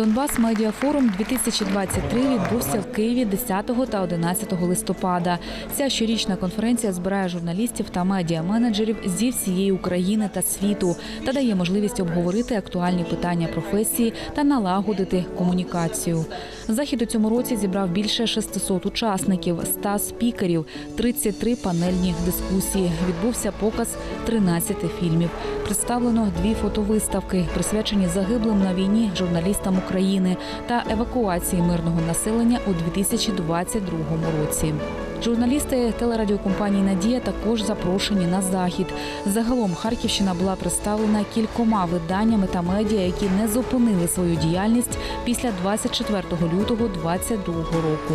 Донбас Медіа Форум 2023 відбувся в Києві 10 та 11 листопада. Ця щорічна конференція збирає журналістів та медіа-менеджерів зі всієї України та світу та дає можливість обговорити актуальні питання професії та налагодити комунікацію. Захід у цьому році зібрав більше 600 учасників, 100 спікерів, 33 панельні дискусії. Відбувся показ 13 фільмів. Представлено дві фотовиставки, присвячені загиблим на війні журналістам України та евакуації мирного населення у 2022 році. Журналісти телерадіокомпанії Надія також запрошені на захід. Загалом Харківщина була представлена кількома виданнями та медіа, які не зупинили свою діяльність після 24 лютого 2022 року.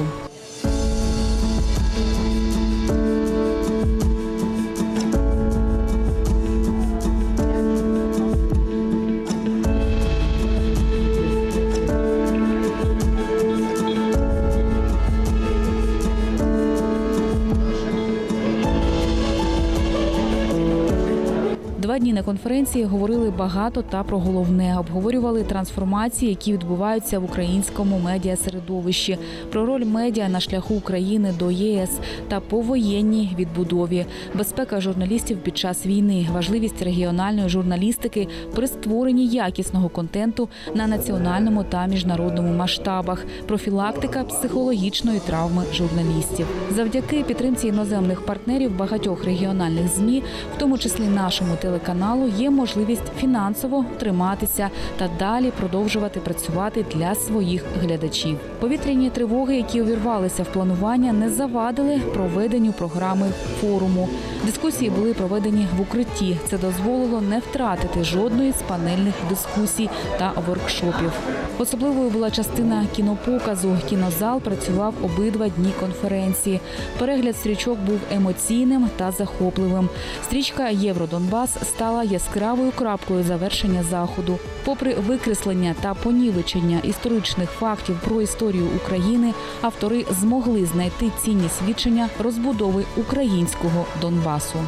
Два дні на конференції говорили багато та про головне. Обговорювали трансформації, які відбуваються в українському медіасередовищі, про роль медіа на шляху України до ЄС та повоєнній відбудові, безпека журналістів під час війни, важливість регіональної журналістики при створенні якісного контенту на національному та міжнародному масштабах, профілактика психологічної травми журналістів. Завдяки підтримці іноземних партнерів багатьох регіональних змі, в тому числі нашому телеканалу, є можливість фінансово триматися та далі продовжувати працювати для своїх глядачів. Повітряні тривоги, які увірвалися в планування, не завадили проведенню програми форуму. Дискусії були проведені в укритті. Це дозволило не втратити жодної з панельних дискусій та воркшопів. Особливою була частина кінопоказу. Кінозал працював обидва дні конференції. Перегляд стрічок був емоційним та захопливим. Стрічка Євродонбас стала яскравою крапкою завершення заходу. Попри викреслення та понівечення історичних фактів про історію України, автори змогли знайти цінні свідчення розбудови українського Донбасу.